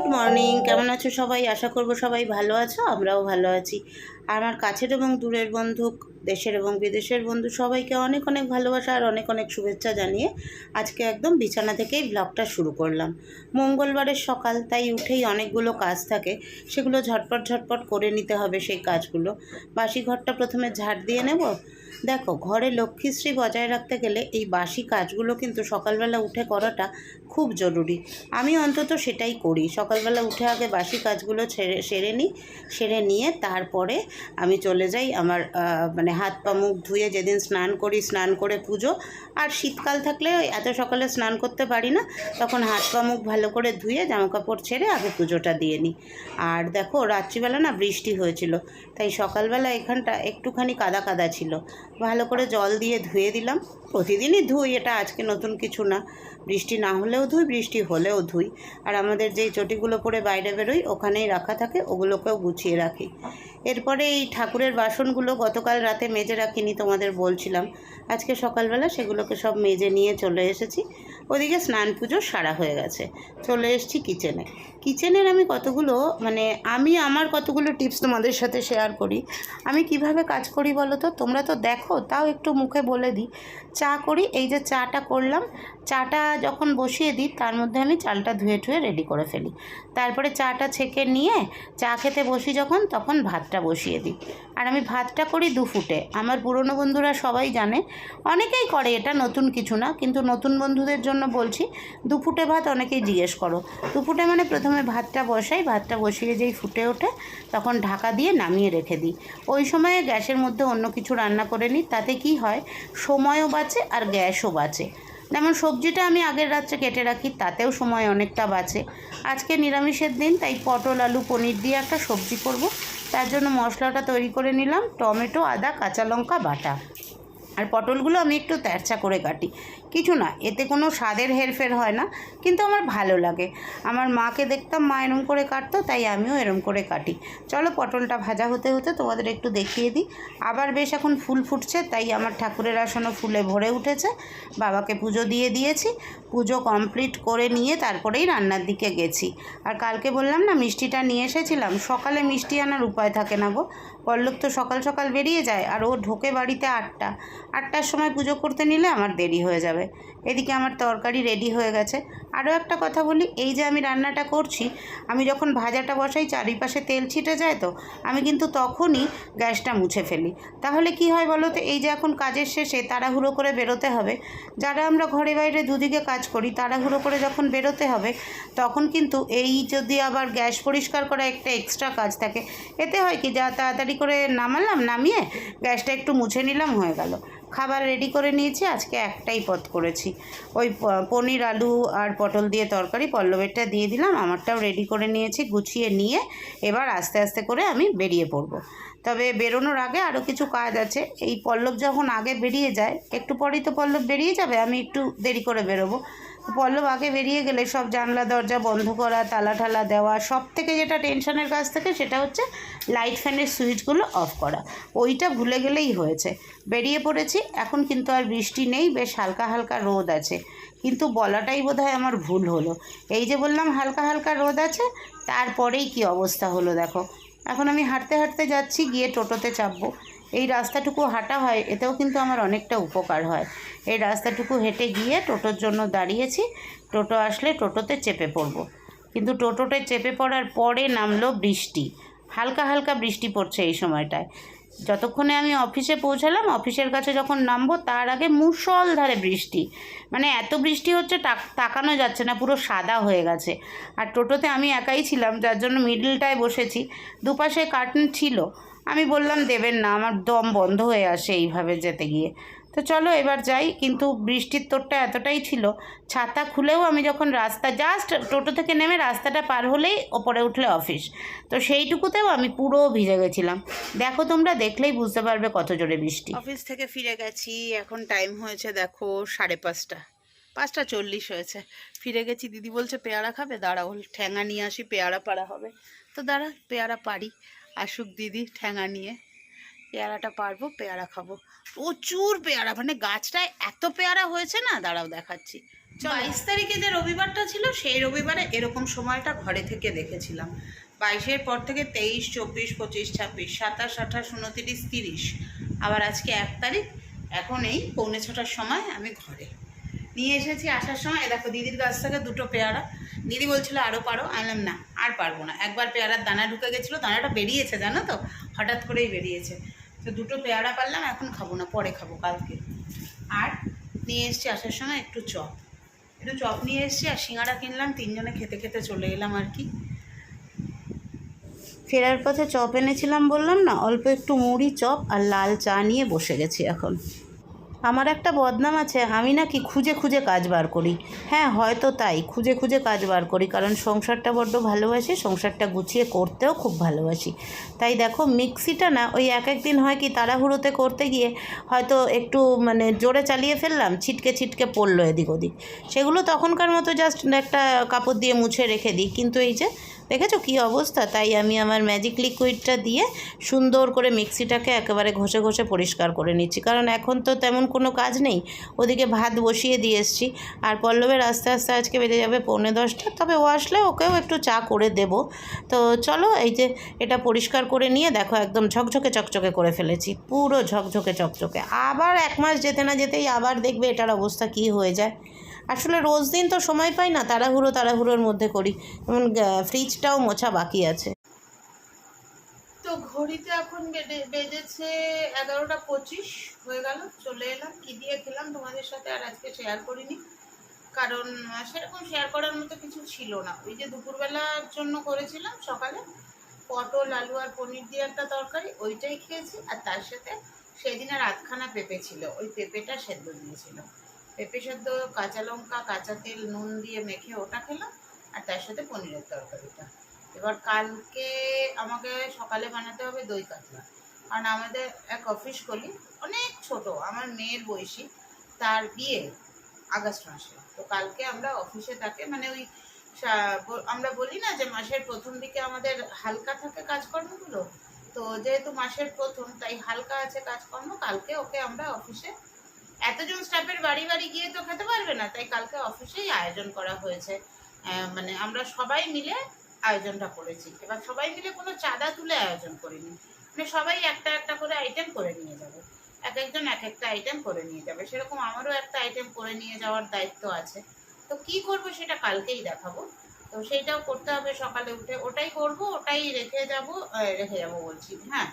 Good morning কেমন আছো সবাই? আশা করব সবাই ভালো আছো, আমরাও ভালো আছি। আমার কাছের এবং দূরের বন্ধু, দেশের এবং বিদেশের বন্ধু সবাইকে অনেক অনেক ভালোবাসা আর অনেক অনেক শুভেচ্ছা জানিয়ে আজকে একদম বিছানা থেকেই ব্লগটা শুরু করলাম। মঙ্গলবারের সকাল, তাই উঠেই অনেকগুলো কাজ থাকে। সেগুলো ঝটপট ঝটপট করে নিতে হবে সেই কাজগুলো। বাসি ঘরটা প্রথমে ঝাড় দিয়ে নেব। দেখো, ঘরে লক্ষ্মীশ্রী বজায় রাখতে গেলে এই বাসি কাজগুলো কিন্তু সকালবেলা উঠে করাটা খুব জরুরি। আমি অন্তত সেটাই করি। সকালবেলা উঠে আগে বাসি কাজগুলো ছেড়ে, সেরে নিই, সেরে নিয়ে তারপরে আমি চলে যাই আমার মানে হাত পা মুখ ধুয়ে যেদিন স্নান করি, স্নান করে পুজো। আর শীতকাল থাকলে এত সকালে স্নান করতে পারি না। তখন হাত পা মুখ ভালো করে ধুয়ে জামাকাপড় ছেড়ে আগে পুজোটা দিয়ে নিই। আর দেখো, রাত্রিবেলা না বৃষ্টি হয়েছিল। তাই সকালবেলা এখানটা একটুখানি কাদা কাদা ছিল। ভালো করে জল দিয়ে ধুয়ে দিলাম। প্রতিদিনই ধুই, এটা আজকে নতুন কিছু না। বৃষ্টি না হলেও ধুই, বৃষ্টি হলেও ধুই। আর আমাদের যেই চটিগুলো পরে বাইরে বেরোই, ওখানেই রাখা থাকে, ওগুলোকেও গুছিয়ে রাখি। এরপরে এই ঠাকুরের বাসনগুলো গতকাল রাতে মেজে রাখিনি তোমাদের বলছিলাম। আজকে সকালবেলা সেগুলোকে সব মেজে নিয়ে চলে এসেছি। ওদিকে স্নান পুজো সারা হয়ে গেছে। চলে এসেছি কিচেনে কিচেনের আমি কতগুলো মানে আমি আমার কতগুলো টিপস তোমাদের সাথে শেয়ার করি। আমি কীভাবে কাজ করি বলো তো? তোমরা তো দেখো, তাও একটু মুখে বলে দিই। চা করি, এই যে চাটা করলাম। চাটা যখন বসিয়ে দিই, তার মধ্যে আমি চালটা ধুয়ে টুয়ে রেডি করে ফেলি। তারপরে চাটা ছেঁকে নিয়ে, চা খেতে বসি যখন, তখন ভাতটা বসিয়ে দিই। আর আমি ভাতটা করি দু ফুটে আমার পুরনো বন্ধুরা সবাই জানে। অনেকেই করে, এটা নতুন কিছু না। কিন্তু নতুন বন্ধুদের জন্য বলছি, দু ফুটে ভাত অনেকেই জিজ্ঞেস করো। দু ফুটে মানে প্রথমে ভাতটা বসাই, ভাতটা বসিয়ে যেই ফুটে ওঠে, তখন ঢাকা দিয়ে নামিয়ে রেখে দিই। ওই সময়ে গ্যাসের মধ্যে অন্য কিছু রান্না করে নিই, তাতে কি হয়, সময়ও বাঁচে আর গ্যাসও বাঁচে। যেমন সবজিটা আমি আগের রাত্রে কেটে রাখি, তাতেও সময় অনেকটা বাঁচে। আজকে নিরামিষের দিন, তাই পটল, আলু, পনির দিয়ে একটা সবজি করব। তার জন্য মশলাটা তৈরি করে নিলাম, টমেটো, আদা, কাঁচা লঙ্কা, বাটা। আর পটলগুলো আমি একটু তেরচা করে কাটি। কিছু না, এতে কোনো স্বাদের হেরফের হয় না, কিন্তু আমার ভালো লাগে। আমার মাকে দেখতাম মা এরম করে কাটতো, তাই আমিও এরম করে কাটি। চলো পটলটা ভাজা হতে হতে তোমাদের একটু দেখিয়ে দিই। আবার বেশ এখন ফুল ফুটছে, তাই আমার ঠাকুরের আসনও ফুলে ভরে উঠেছে। বাবাকে পুজো দিয়ে দিয়েছি, পুজো কমপ্লিট করে নিয়ে তারপরেই রান্নার দিকে গেছি। আর কালকে বললাম না, মিষ্টিটা নিয়ে এসেছিলাম, সকালে মিষ্টি আনার উপায় থাকে না গো। পল্লব তো সকাল সকাল বেরিয়ে যায়, আর ও ঢোকে বাড়িতে আটটা। আটটার সময় পুজো করতে নিলে আমার দেরি হয়ে যাবে। এদিকে আমার তরকারি রেডি হয়ে গেছে। আরও একটা কথা বলি, এই যে আমি রান্নাটা করছি, আমি যখন ভাজাটা বসাই, চারিপাশে তেল ছিটে যায় তো, আমি কিন্তু তখনই গ্যাসটা মুছে ফেলি। তাহলে কি হয় বলো তো, এই যে এখন কাজের শেষে তাড়াহুড়ো করে বেরোতে হবে, যারা আমরা ঘরে বাইরে দুদিকে কাজ করি, তাড়াহুড়ো করে যখন বেরোতে হবে, তখন কিন্তু এই যদি আবার গ্যাস পরিষ্কার করা একটা এক্সট্রা কাজ থাকে, এতে হয় কি, যা তাড়াতাড়ি করে নামালাম, নামিয়ে গ্যাসটা একটু মুছে নিলাম, হয়ে গেল। খাবার রেডি করে নিয়েছি, আজকে একটাই পথ করেছি। ওই পনির, আলু আর পটল দিয়ে তরকারি, পল্লবেরটা দিয়ে দিলাম, আমারটাও রেডি করে নিয়েছি, গুছিয়ে নিয়ে এবার আস্তে আস্তে করে আমি বেরিয়ে পড়ব। তবে বেরোনোর আগে আরও কিছু কাজ আছে। এই পল্লব যখন আগে বেরিয়ে যায়, একটু পরেই তো পল্লব বেরিয়ে যাবে, আমি একটু দেরি করে বেরোবো। পল্লব আগে বেরিয়ে গেলে সব জানলা, দরজা বন্ধ করা, তালা ঠালা দেওয়া, সব থেকে যেটা টেনশনের কাজ থাকে সেটা হচ্ছে লাইট ফ্যানের সুইচগুলো অফ করা। ওইটা ভুলে গেলেই হয়েছে। বেরিয়ে পড়েছি, এখন কিন্তু আর বৃষ্টি নেই, বেশ হালকা হালকা রোদ আছে। কিন্তু বলাটাই বোধহয় আমার ভুল হলো। এই যে বললাম হালকা হালকা রোদ আছে, তারপরেই কি অবস্থা হলো দেখো। এখন আমি হাঁটতে হাঁটতে যাচ্ছি, গিয়ে টোটোতে চাপবো। এই রাস্তাটুকু হাঁটা হয়, এতেও কিন্তু আমার অনেকটা উপকার হয়। এই রাস্তাটুকু হেঁটে গিয়ে টোটোর জন্য দাঁড়িয়েছি, টোটো আসলে টোটোতে চেপে পড়ব। কিন্তু টোটোতে চেপে পড়ার পরে নামলো বৃষ্টি। হালকা হালকা বৃষ্টি পড়ছে এই সময়টায়। যতক্ষণে আমি অফিসে পৌঁছালাম, অফিসের কাছে যখন নামবো, তার আগে মুষলধারে বৃষ্টি। মানে এত বৃষ্টি হচ্ছে তাকানো যাচ্ছে না, পুরো সাদা হয়ে গেছে। আর টোটোতে আমি একাই ছিলাম, যার জন্য মিডলটায় বসেছি। দুপাশে কার্টন ছিল। আমি বললাম, দেবেন না, আমার দম বন্ধ হয়ে আসে এইভাবে যেতে গিয়ে। তো চলো এবার যাই, কিন্তু বৃষ্টির তোরটা এতটাই ছিল, ছাতা খুলেও আমি যখন রাস্তা জাস্ট টোটো থেকে নেমে রাস্তাটা পার হলেই ওপরে উঠলে অফিস তো সেইটুকুতেও আমি পুরো ভিজে গেছিলাম। দেখো তোমরা, দেখলেই বুঝতে পারবে কত জোরে বৃষ্টি। অফিস থেকে ফিরে গেছি, এখন টাইম হয়েছে দেখো সাড়ে পাঁচটা পাঁচটা চল্লিশ হয়েছে। ফিরে গেছি, দিদি বলছে, পেয়ারা খাবে? দাঁড়াও ঠ্যাঙা নিয়ে আসি, পেয়ারা পাড়া হবে। তো দাঁড়া, পেয়ারা পারি আসুক দিদি ঠ্যাঙা নিয়ে। পেয়ারাটা পারব পেয়ারা খাব। প্রচুর পেয়ারা মানে গাছটায় এত পেয়ারা হয়েছে না? দাঁড়াও দেখাচ্ছি। বাইশ তারিখে যে রবিবারটা ছিল সেই রবিবারে এরকম সময়টা ঘরে থেকে দেখেছিলাম। বাইশের পর থেকে তেইশ চব্বিশ পঁচিশ ছাব্বিশ সাতাশ আঠাশ উনতিরিশ তিরিশ। আবার আজকে এক তারিখ এখন এই পৌনে ছটার সময় আমি ঘরে। নিয়ে এসেছি আসার সময় দেখো দিদির কাছ থেকে দুটো পেয়ারা। দিদি বলছিল আরও পারো? আমি বললাম না আর পারব না। একবার পেয়ারার দানা ঢুকে গেছিল দানাটা বেরিয়েছে জানো তো? হঠাৎ করেই বেরিয়েছে। তো দুটো পেয়ারা পারলাম, এখন খাব না, পরে খাব কালকে। আর নিয়ে এসছি আসার সময় একটু চপ। একটু চপ নিয়ে এসছি আর সিঙাড়া কিনলাম, তিনজনে খেতে খেতে চলে এলাম আর কি। ফেরার পথে চপ এনেছিলাম বললাম না, অল্প একটু মুড়ি, চপ আর লাল চা নিয়ে বসে গেছি এখন। আমার একটা বদনাম আছে, আমি নাকি খুঁজে খুঁজে কাজ বার করি। হ্যাঁ হয়তো তাই, খুঁজে খুঁজে কাজ বার করি, কারণ সংসারটা বড্ড ভালোবাসি, সংসারটা গুছিয়ে করতেও খুব ভালোবাসি। তাই দেখো, মিক্সিটা না, ওই এক এক দিন হয় কি তাড়াহুড়োতে করতে গিয়ে হয়তো একটু মানে জোরে চালিয়ে ফেললাম, ছিটকে ছিটকে পড়ল এদিক ওদিক। সেগুলো তখনকার মতো জাস্ট একটা কাপড় দিয়ে মুছে রেখে দিই। কিন্তু এই যে দেখেছ কী অবস্থা? তাই আমি আমার ম্যাজিক লিকুইডটা দিয়ে সুন্দর করে মিক্সিটাকে একেবারে ঘষে ঘষে পরিষ্কার করে নিচ্ছি। কারণ এখন তো তেমন কোনো কাজ নেই। ওদিকে ভাত বসিয়ে দিয়ে এসছি। আর পল্লবের আস্তে আস্তে আজকে বেজে যাবে পৌনে দশটা। তবে ও আসলে ওকেও একটু চা করে দেব। তো চলো, এই যে এটা পরিষ্কার করে নিয়ে দেখো একদম ঝকঝকে চকচকে করে ফেলেছি। পুরো ঝকঝকে চকচকে। আবার এক মাস যেতে না যেতেই আবার দেখবে এটার অবস্থা কি হয়ে যায়। আসলে রোজ দিন তো সময় পাই না, তাড়াহুড়ো তাড়াহুড়োর মধ্যে করি। যেমন ফ্রিজটাও মোছা বাকি আছে। তো ঘড়িতে এখন বেজেছে এগারোটা পঁচিশ, হয়ে গেল, চলে এলাম, কি দিয়ে খেলাম তোমাদের সাথে আর আজকে শেয়ার করিনি। কারণ সেরকম শেয়ার করার মতো কিছু ছিল না। ওই যে দুপুরবেলার জন্য করেছিলাম সকালে, পটল, আলু আর পনির দিয়ে একটা তরকারি, ওইটাই খেয়েছি। আর তার সাথে সেদিন আর আধখানা পেঁপে ছিল, ওই পেঁপেটা সেদ্ধ দিয়েছিল। পেঁপে সেদ্ধ কাঁচা লঙ্কা, কাঁচা তেল, নুন দিয়ে মেখে ওটা খেলাম, আর তার সাথে পনিরের তরকারিটা। এবার কালকে আমাকে সকালে বানাতে হবে দই কাতলা। কারণ আমাদের এক অফিস কলি অনেক ছোট, আমার মেয়ের বয়সী, তার বিয়ে আগস্ট মাসে। তো কালকে আমরা অফিসে তাকে মানে ওই আমরা বলি না যে মাসের প্রথম দিকে আমাদের হালকা থাকে কাজকর্মগুলো। তো যেহেতু মাসের প্রথম, তাই হালকা আছে কাজকর্ম, কালকে ওকে আমরা অফিসে এতজন স্টাফের বাড়ি বাড়ি গিয়ে তো খেতে পারবে না, তাই কালকে অফিসেই আয়োজন করা হয়েছে। মানে আমরা সবাই মিলে আয়োজনটা করেছি। এবার সবাই মিলে কোনো চাঁদা তুলে আয়োজন করিনি। মানে সবাই একটা একটা করে আইটেম করে নিয়ে যাবে। এক একজন এক একটা আইটেম করে নিয়ে যাবে। সেরকম আমারও একটা আইটেম করে নিয়ে যাওয়ার দায়িত্ব আছে। তো কি করব সেটা কালকেই দেখাবো। তো সেইটাও করতে হবে সকালে উঠে। ওটাই করব, ওটাই রেখে যাব রেখে যাব বলছি। হ্যাঁ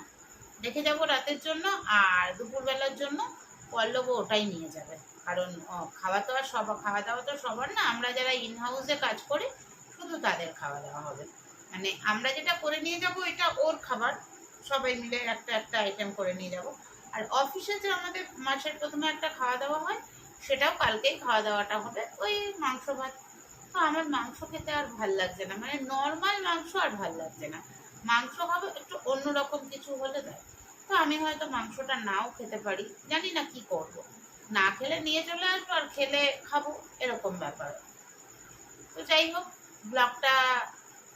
রেখে যাব রাতের জন্য আর দুপুরবেলার জন্য। পল্লবও ওটাই নিয়ে যাবে। কারণ খাওয়া তো আর সব, খাওয়া দাওয়া তো সবার না, আমরা যারা ইন হাউসে কাজ করি, শুধু তাদের খাওয়া দাওয়া হবে। মানে আমরা যেটা করে নিয়ে যাব, এটা ওর খাবার। সবাই মিলে একটা একটা আইটেম করে নিয়ে যাব। আর অফিসে যে আমাদের মাসের প্রথমে একটা খাওয়া দাওয়া হয়, সেটাও কালকেই খাওয়া দাওয়াটা হবে, ওই মাংস ভাত। তো আমার মাংস খেতে আর ভালো লাগছে না। মানে নর্মাল মাংস আর ভালো লাগছে না। মাংস খাব, একটু অন্যরকম কিছু হলে দেয়। তো আমি হয়তো মাংসটা নাও খেতে পারি। জানি না কি করব। না খেলে নিয়ে চলে আসব আর খেলে খাব, এরকম ব্যাপার। তো যাই হোক, ব্লগটা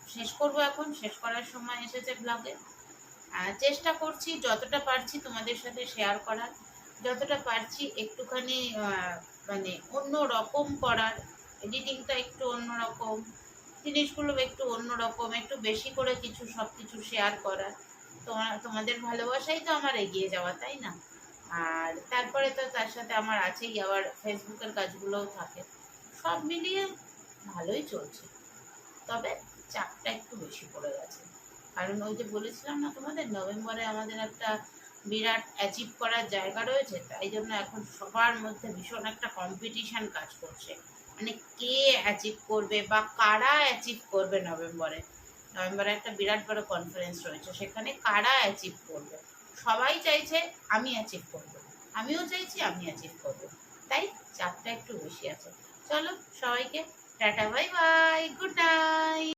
শেষ করব এখন। শেষ করার সময় এসেছে ব্লগে। চেষ্টা করছি যতটা পারছি তোমাদের সাথে শেয়ার করার। যতটা পারছি একটুখানি মানে অন্য রকম করার। এডিটিংটা একটু অন্য রকম জিনিসগুলো একটু অন্য রকম একটু বেশি করে কিছু সব কিছু শেয়ার করার। তোমার তোমাদের ভালোবাসাই তো আমার এগিয়ে যাওয়া, তাই না? আর তারপরে তো তার সাথে আমার আছেই, আবার ফেসবুকের কাজগুলোও থাকে। সব মিলিয়ে ভালোই চলছে। তবে চাপটা একটু বেশি পড়ে গেছে। কারণ ওই যে বলেছিলাম না তোমাদের, নভেম্বরে আমাদের একটা বিরাট অ্যাচিভ করার জায়গা রয়েছে, তাই জন্য এখন সবার মধ্যে ভীষণ একটা কম্পিটিশন কাজ করছে। মানে কে অ্যাচিভ করবে বা কারা অ্যাচিভ করবে নভেম্বরে? নভেম্বরে একটা বিরাট বড় কনফারেন্স রয়েছে, সেখানে কারা অ্যাচিভ করবে? সবাই চাইছে আমি অ্যাচিভ করব। আমিও চাইছি, আমি অ্যাচিভ করব। তাই চাপটা একটু বেশি আছে। চলো সবাইকে, tata bye bye good night